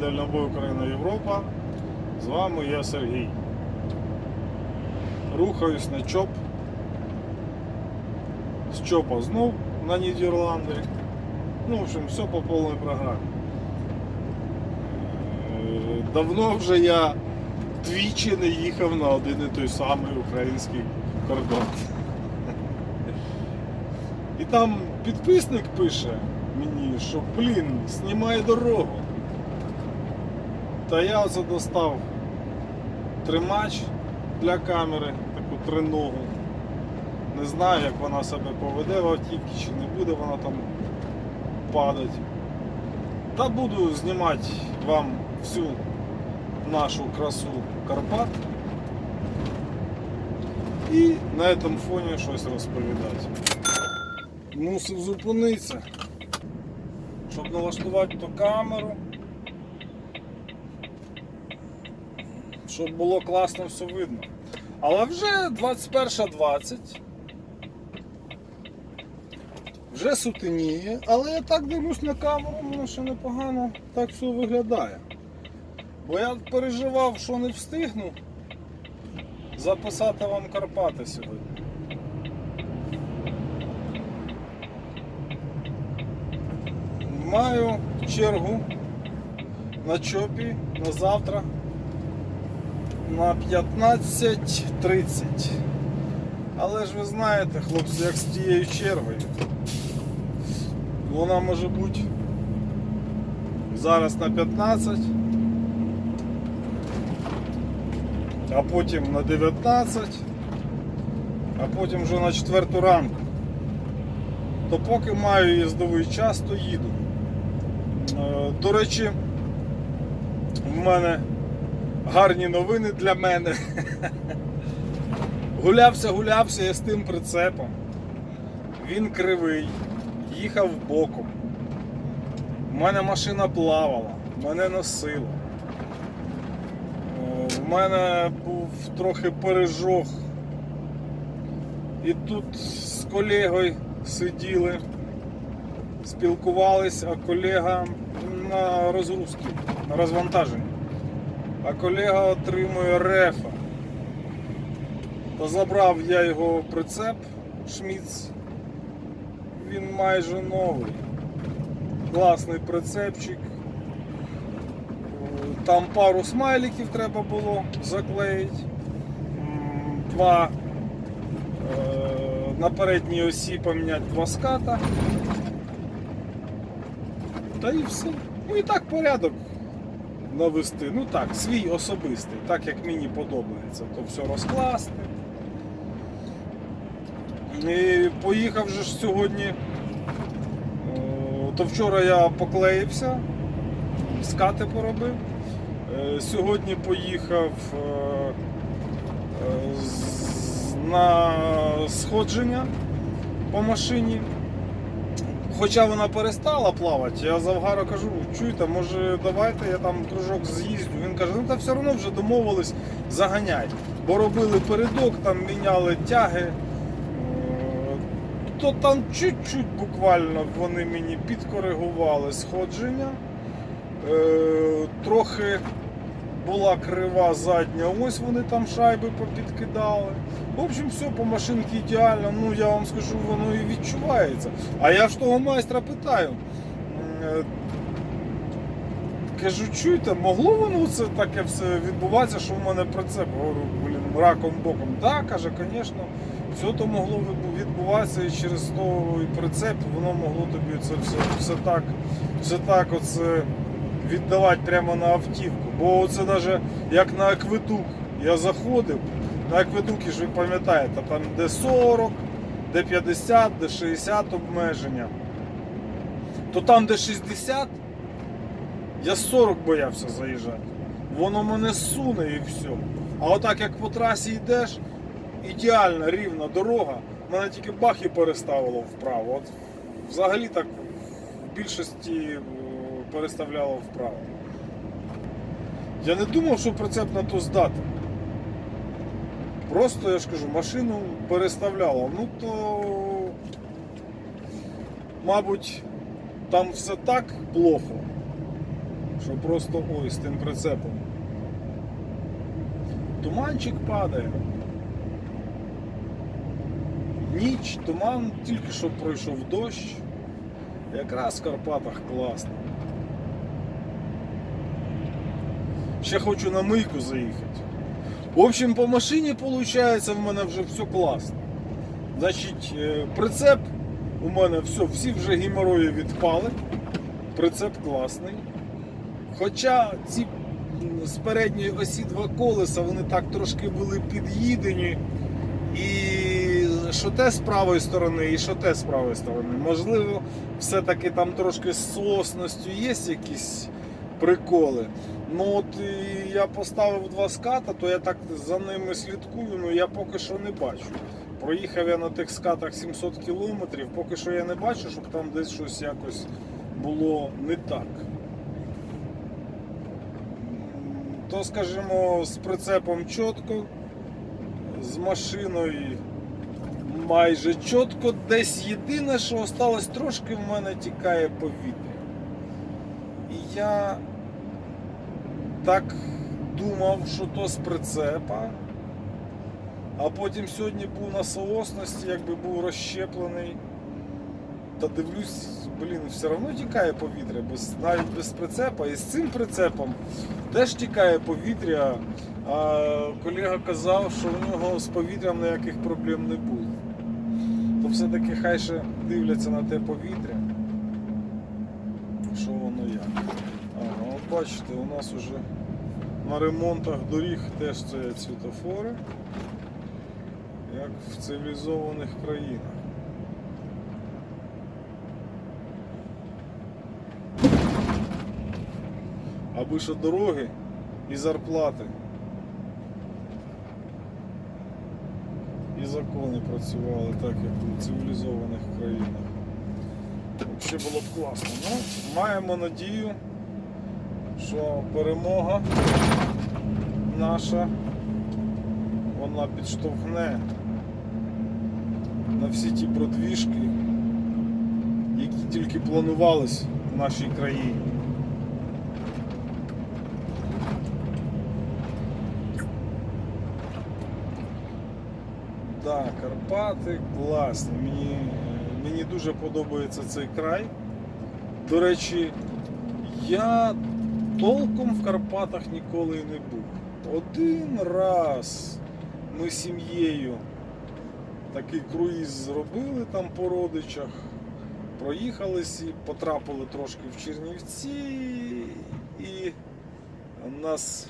Дальнобой Україна Європа. З вами я Сергій. Рухаюсь на ЧОП. З ЧОПа знов на Нідерланди. Ну, в общем, все по повній програмі. Е, Давно вже я двічі не їхав на один і той самий український кордон. І там підписник пише мені, що блін, знімай дорогу. Та я оце достав тримач для камери, таку триногу. Не знаю, як вона себе поведе в автівці, чи не буде вона там падати. Та буду знімати вам всю нашу красу Карпат. І на цьому фоні щось розповідати. Мусив зупинитися, щоб налаштувати ту камеру. Щоб було класно все видно. Але вже 21.20. Вже сутеніє, але я так дивлюсь на камеру, воно ще непогано так все виглядає. Бо я переживав, що не встигну записати вам Карпати сьогодні. Маю чергу на чопі на завтра на 15.30. Але ж ви знаєте, хлопці, як з тією чергою. Вона може бути зараз на 15, а потім на 19, а потім вже на 4 ранку. То поки маю їздовий час, то їду. Е, До речі, в мене гарні новини для мене. Гулявся, гулявся я з тим прицепом. Він кривий, їхав боком. У мене машина плавала, мене носило. Е, В мене був трохи пережог. І тут з колегою сиділи, спілкувались, а колега на розгрузці, на розвантаженні. А колега отримує рефа. То забрав я його прицеп Шміц. Він майже новий. Класний прицепчик. Е, Там пару смайликів треба було заклеїти. Два е, на передній осі поміняти два ската. Та і все. Ну і так порядок навести. Ну так, свій особистий, так як мені подобається, то все розкласти. І поїхав же ж сьогодні. е, То вчора я поклеївся, скати поробив. Е, Сьогодні поїхав е, на сходження по машині. Хоча вона перестала плавати, я Завгару кажу, чуєте, може давайте я там кружок з'їздю. Він каже, ну та все одно вже домовились, заганяй. Бо робили передок, там міняли тяги. Е, То там чуть-чуть буквально вони мені підкоригували сходження. Е, Трохи була крива задня, ось вони там шайби попідкидали. В общем, все по машинці ідеально, ну я вам скажу, воно і відчувається. А я ж того майстра питаю. е, Кажу, чуєте, могло воно це таке все відбуватися, що в мене прицеп? Говорю, блін, раком боком. Так, каже, звісно, все то могло відбуватися і через той прицеп воно могло тобі це все, все так, все так оце віддавати прямо на автівку. Бо це навіть як на акведук я заходив, на акведуки ж ви пам'ятаєте, там де 40, де 50, де 60 обмеження. То там, де 60, я 40 боявся заїжджати. Воно мене суне і все. А отак як по трасі йдеш, ідеальна рівна дорога, мене тільки бах і переставило вправо. От взагалі так в більшості переставляло вправо. Я не думав, що прицеп на то здатен. Просто я ж кажу, машину переставляло. Ну то, мабуть, там все так плохо, що просто ой з тим прицепом. Туманчик падає. Ніч, туман, тільки що пройшов дощ. Якраз в Карпатах класно. Ще хочу на мийку заїхати. В общем, по машині виходить в мене вже все класно. Значить, е, прицеп у мене все, всі вже геморої відпали. Прицеп класний. Хоча ці з передньої осі два колеса, вони так трошки були під'їдені. І що те з правої сторони, і що те з правої сторони. Можливо, все-таки там трошки з сосністю є якісь приколи. Ну от і я поставив два ската, то я так за ними слідкую, ну я поки що не бачу. Проїхав я на тих скатах 700 кілометрів, поки що я не бачу, щоб там десь щось якось було не так. То, скажімо, з прицепом чітко, з машиною майже чітко. Десь єдине, що осталось трошки в мене тікає повітря. І я так думав, що то з прицепа. А потім сьогодні був на соосності, якби був розщеплений. Та дивлюсь, блін, все одно тікає повітря, без, навіть без прицепа. І з цим прицепом теж тікає повітря. А колега казав, що в нього з повітрям ніяких проблем не буде. То все-таки хай ще дивляться на те повітря. Що воно як. Ага, от бачите, у нас уже на ремонтах доріг теж стоять світофори, як в цивілізованих країнах. Аби що дороги і зарплати. І закони працювали так, як у цивілізованих країнах. Взагалі було б класно. Ну, маємо надію, що перемога наша вона підштовхне на всі ті продвіжки, які тільки планувались в нашій країні. Да, Карпати класні. Мені, мені дуже подобається цей край. До речі, я толком в Карпатах ніколи не був. Один раз ми з сім'єю такий круїз зробили там по родичах, проїхались і потрапили трошки в Чернівці і нас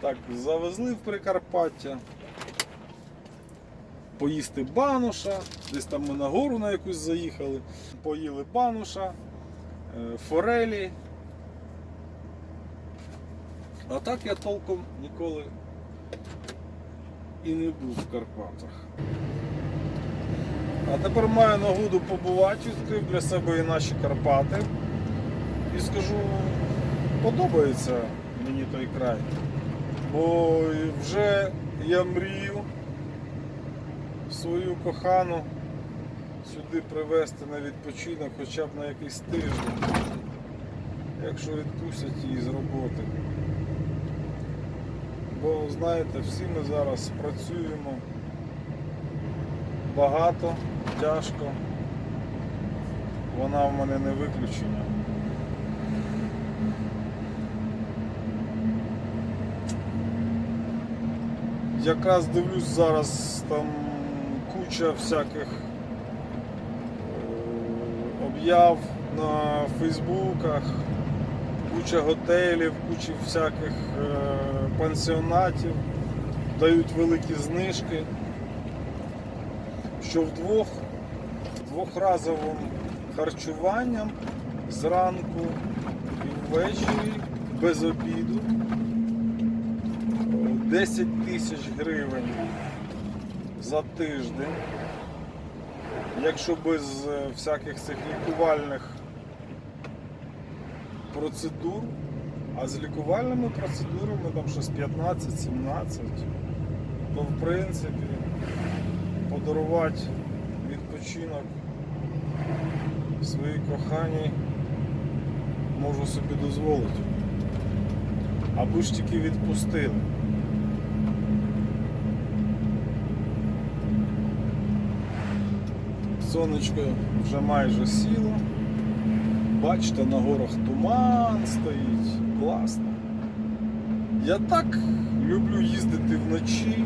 так завезли в Прикарпаття поїсти бануша, десь там ми на гору на якусь заїхали, поїли бануша, е, форелі. А так я толком ніколи і не був в Карпатах. А тепер маю нагоду побувати, відкрив для себе і наші Карпати. І скажу, подобається мені той край. Бо вже я мрію свою кохану сюди привезти на відпочинок хоча б на якийсь тиждень, якщо відпустять її з роботи. Бо знаєте, всі ми зараз працюємо багато, тяжко. Вона в мене не виключення. Якраз дивлюсь зараз там куча всяких е, об'яв на фейсбуках, куча готелів, куча всяких е, пансіонатів, дають великі знижки, що вдвох, двохразовим харчуванням зранку і ввечері без обіду. 10 тисяч гривень за тиждень. Якщо без е, всяких цих лікувальних процедур, а з лікувальними процедурами там щось 15-17, то в принципі подарувати відпочинок своїй коханій можу собі дозволити. аби ж тільки відпустили. Сонечко вже майже сіло. Бачите, на горах туман стоїть. Класно. Я так люблю їздити вночі,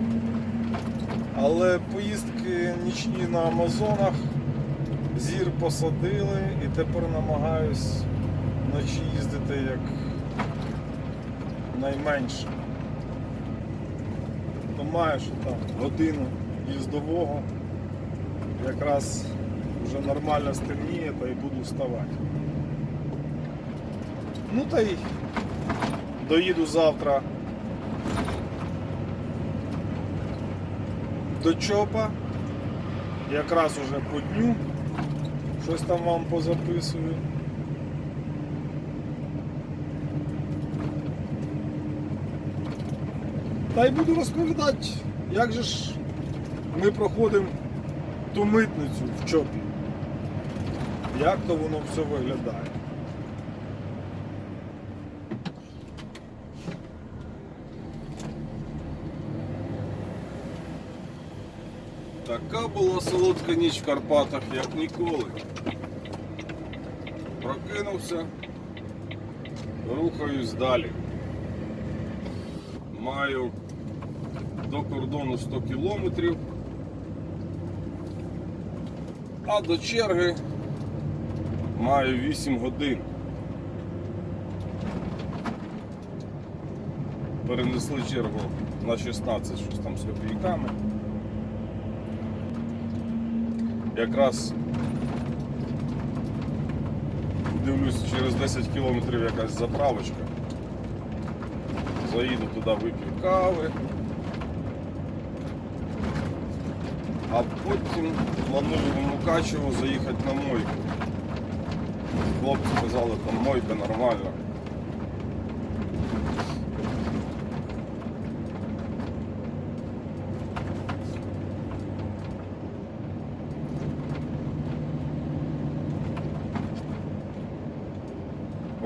але поїздки нічні на Амазонах зір посадили і тепер намагаюсь вночі їздити як найменше. То маєш там годину їздового, якраз вже нормально стемніє та й буду вставати. Ну та й доїду завтра до чопа. Якраз уже по дню. Щось там вам позаписую. Та й буду розповідати, як же ж ми проходимо ту митницю в чопі. Як то воно все виглядає. Така була солодка ніч в Карпатах, як ніколи. Прокинувся, рухаюсь далі. Маю до кордону 100 кілометрів, а до черги маю 8 годин. Перенесли чергу на 16, щось там з копійками. Якраз дивлюсь, через 10 кілометрів якась заправочка. Заїду туди, вип'ю кави. А потім планую в Мукачево заїхати на мойку. Хлопці казали, там мойка нормальна.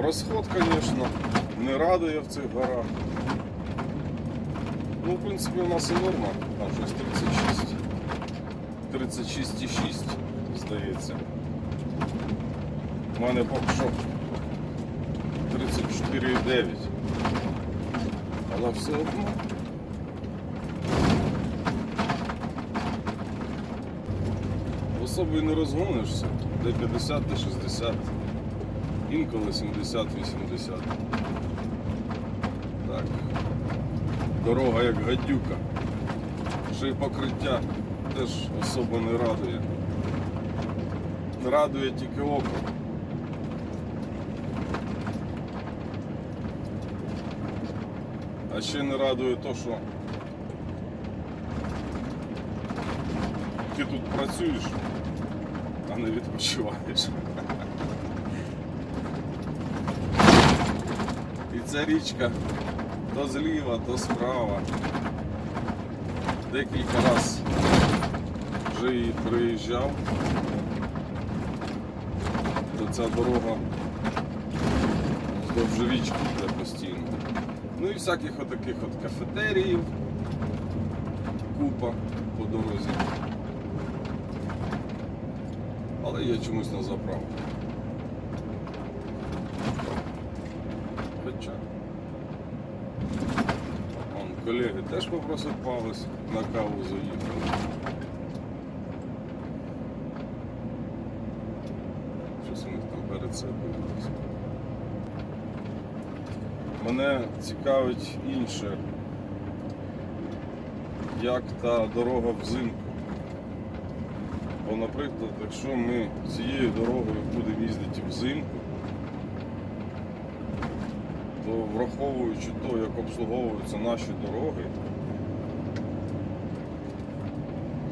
Розход, звісно, не радує в цих горах. Ну, в принципі, у нас і норма, там щось 36. 36,6, здається. У мене поки що 34,9. Але все одно. Особо і не розгонишся, де 50, де 60 інколи 70-80. Так. Дорога як гадюка. Ще й покриття теж особо не радує. Радує тільки око. А ще не радує то, що ти тут працюєш, а не відпочиваєш. І ця річка то зліва, то справа. Декілька раз вже і приїжджав, то ця дорога вздовж річки йде постійно. Ну і всяких отаких от кафетеріїв, купа по дорозі. Але я чомусь на заправку. Хоча. Вон, колеги теж попросипались, на каву заїхали. Щось у них там перед себе. Мене цікавить інше, як та дорога взимку. Бо, наприклад, якщо ми цією дорогою будемо їздити взимку, то враховуючи то, як обслуговуються наші дороги,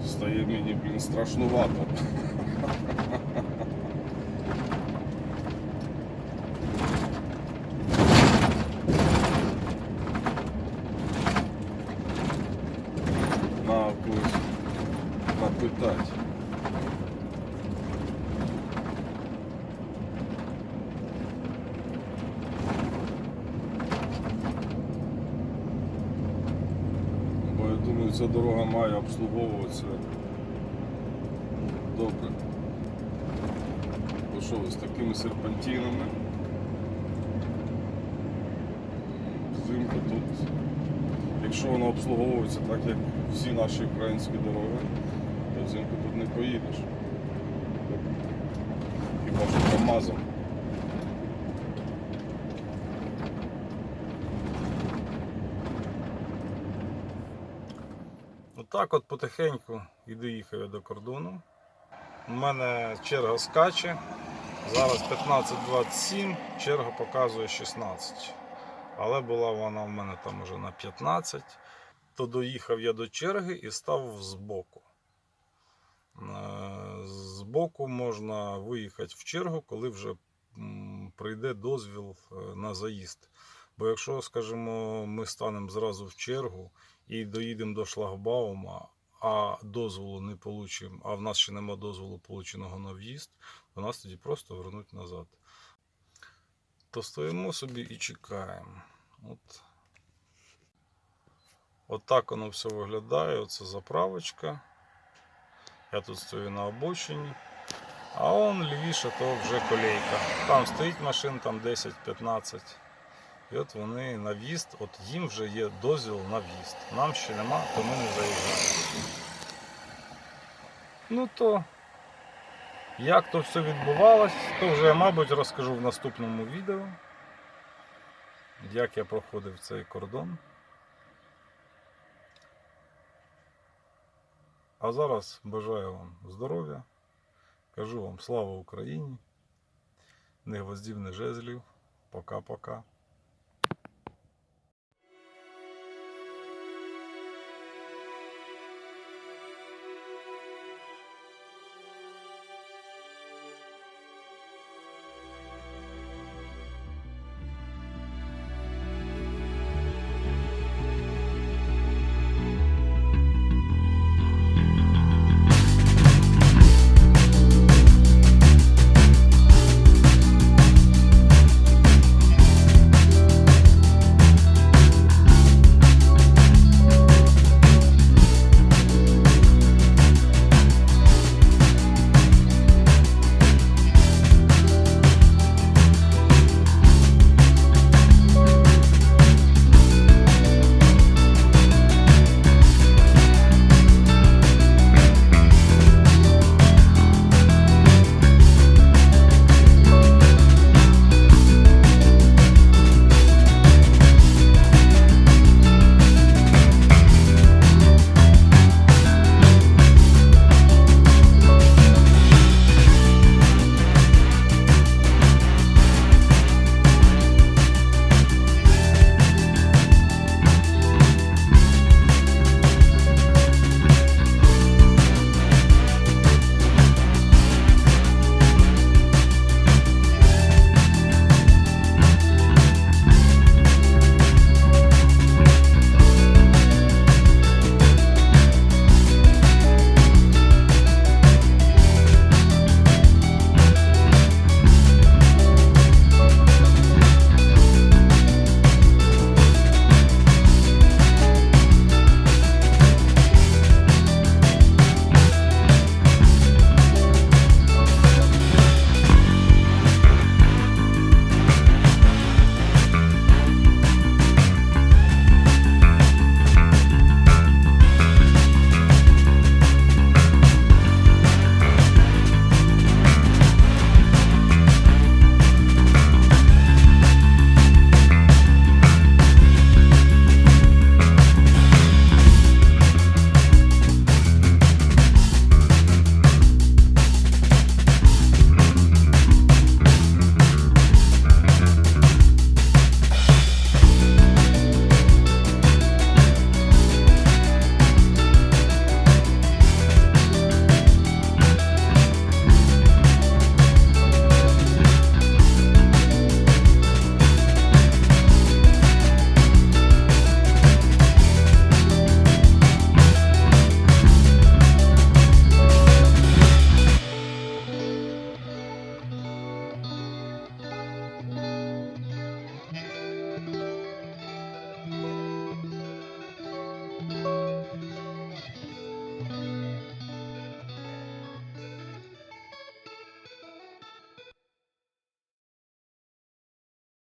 стає мені, блін, страшнувато. Ця дорога має обслуговуватися добре. Що ви з такими серпантинами? Взимку тут, якщо воно обслуговується так, як всі наші українські дороги, то взимку тут не поїдеш. Хіба що КАМАЗом. Отак от потихеньку і доїхав я до кордону. У мене черга скаче. Зараз 15.27, черга показує 16. Але була вона в мене там уже на 15. То доїхав я до черги і став збоку. Е, Збоку можна виїхати в чергу, коли вже прийде дозвіл е, на заїзд. Бо якщо, скажімо, ми станемо зразу в чергу і доїдемо до шлагбаума, а дозволу не получимо, а в нас ще нема дозволу полученого на в'їзд, то нас тоді просто вернуть назад. То стоїмо собі і чекаємо. От. От так воно все виглядає. Оце заправочка. Я тут стою на обочині. А он лівіше то вже колейка. Там стоїть машин, там 10-15. І от вони на в'їзд, от їм вже є дозвіл на в'їзд. Нам ще нема, то ми не заїжджаємо. Ну то, як то все відбувалось, то вже, мабуть, розкажу в наступному відео, як я проходив цей кордон. А зараз бажаю вам здоров'я, кажу вам слава Україні, не гвоздів, не жезлів. Пока-пока.